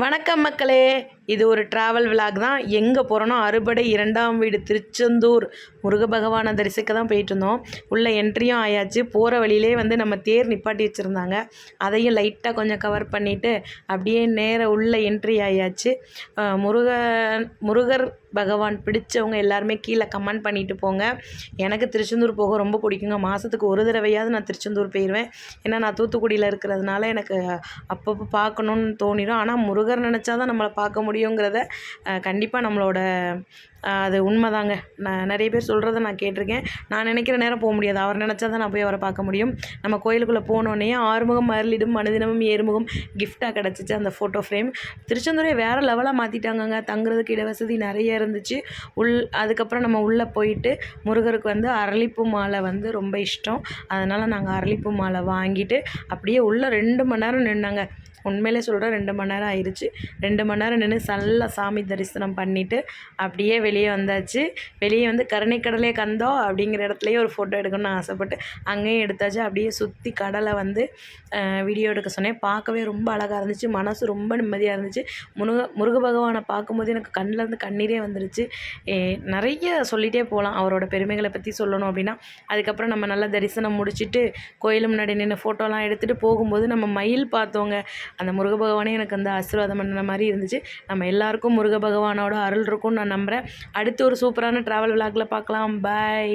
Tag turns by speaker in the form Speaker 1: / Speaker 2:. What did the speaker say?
Speaker 1: வணக்கம் மக்களே. இது ஒரு ட்ராவல் விலாக் தான். எங்கே போகிறோன்னா அறுபடை இரண்டாம் வீடு திருச்செந்தூர். முருக பகவானை தரிசிக்க தான் போயிட்டு இருந்தோம். உள்ளே என்ட்ரியும் ஆயாச்சு. போகிற வழியிலே வந்து நம்ம தேர் நிப்பாட்டி வச்சுருந்தாங்க. அதையும் லைட்டாக கொஞ்சம் கவர் பண்ணிவிட்டு அப்படியே நேர உள்ளே என்ட்ரி ஆயாச்சு. முருக முருகன் முருகர் பகவான் பிடிச்சவங்க எல்லாருமே கீழே கமெண்ட் பண்ணிட்டு போங்க. எனக்கு திருச்செந்தூர் போக ரொம்ப பிடிக்குங்க. மாதத்துக்கு ஒரு தடவையாவது நான் திருச்செந்தூர் போயிடுவேன் ஏன்னா நான் தூத்துக்குடியில் இருக்கிறதுனால எனக்கு அப்பப்போ பார்க்கணுன்னு தோணிடும். ஆனால் முருகர் நினச்சா தான் நம்மளை பார்க்க முடியும். முடியுங்கிறத கண்டிப்பாக நம்மளோட அது உண்மைதாங்க. நான் நிறைய பேர் சொல்கிறத நான் கேட்டிருக்கேன். நான் நினைக்கிற நேரம் போக முடியாது. அவர் நினச்சா தான் நான் போய் அவரை பார்க்க முடியும். நம்ம கோயிலுக்குள்ளே போனோடனே ஆறுமுகம் மருளிடும் மனிதனமும் ஏறுமுகம் கிஃப்டாக கிடச்சிச்சு அந்த ஃபோட்டோ ஃப்ரேம் திருச்செந்தூரை வேறு லெவலாக மாற்றிட்டாங்கங்க தங்குறதுக்கு இடவசதி நிறைய இருந்துச்சு. உள் அதுக்கப்புறம் நம்ம உள்ளே போயிட்டு முருகருக்கு வந்து அரளிப்பு மாலை வந்து ரொம்ப இஷ்டம். அதனால் நாங்கள் அரளிப்பு மாலை வாங்கிட்டு அப்படியே உள்ளே ரெண்டு மணி நேரம் நின்னாங்க. உண்மையிலே சொல்கிறேன் ரெண்டு மணி நேரம் ஆயிடுச்சு ரெண்டு மணி நேரம் நின்று நல்ல சாமி தரிசனம் பண்ணிவிட்டு அப்படியே வெளியே வந்தாச்சு. வெளியே வந்து கருணைக்கடலே கந்தோ அப்படிங்கிற இடத்துலையே ஒரு ஃபோட்டோ எடுக்கணும்னு ஆசைப்பட்டு அங்கேயும் எடுத்தாச்சு. அப்படியே சுற்றி கடலை வந்து வீடியோ எடுக்க சொன்னேன். பார்க்கவே ரொம்ப அழகாக இருந்துச்சு. மனசு ரொம்ப நிம்மதியாக இருந்துச்சு. முருக முருக பகவானை பார்க்கும்போது எனக்கு கண்ணிலேருந்து கண்ணீரே வந்துருச்சு. நிறைய சொல்லிகிட்டே போகலாம் அவரோட பெருமைகளை பற்றி சொல்லணும் அப்படின்னா. அதுக்கப்புறம் நம்ம நல்லா தரிசனம் முடிச்சுட்டு கோயில் முன்னாடி நின்று ஃபோட்டோலாம் எடுத்துகிட்டு போகும்போது நம்ம மயில் பார்த்தோங்க அந்த முருக பகவானே எனக்கு அந்த ஆசீர்வாதம் பண்ணுற மாதிரி இருந்துச்சு. நம்ம எல்லாருக்கும் முருக பகவானோட அருள் இருக்கும்னு நான் நம்புகிறேன் அடுத்து ஒரு சூப்பரான ட்ராவல் விளாக்ல பார்க்கலாம். பை